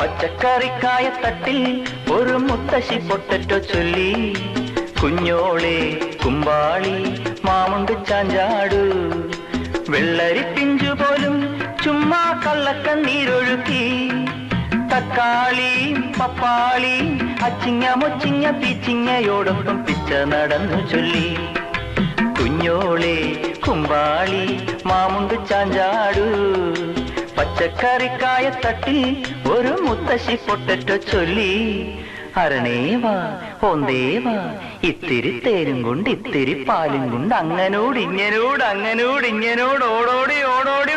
പച്ചക്കറിക്കായ തട്ടിൽ ഒരു മുത്തശ്ശി പൊട്ടറ്റോ ചൊല്ലി. കുഞ്ഞോളെ കുമ്പാളി മാമുണ്ട് ചാഞ്ചാടു. വെള്ളരി പിഞ്ചു പോലും ചുമ്മാ കള്ളക്കണ്ണീരൊഴുക്കി. തക്കാളി പപ്പാളി അച്ചിങ്ങ മൊച്ചിങ്ങ പിച്ചിങ്ങയോടൊപ്പം പിച്ച നടന്നു ചൊല്ലി. കുഞ്ഞോളെ കുമ്പാളി മാമുണ്ട് ചാഞ്ചാടു. പച്ചക്കറിക്കായ തട്ടി ഒരു മുത്തശ്ശി പൊട്ടറ്റ ചൊല്ലി. അരണേവാ ഒന്നേവാ ഇത്തിരി തേനും കൊണ്ട് ഇത്തിരി പാലും കൊണ്ട് അങ്ങനോട് ഇങ്ങനോട് അങ്ങനോട് ഇങ്ങനോട് ഓടോടി ഓടോടി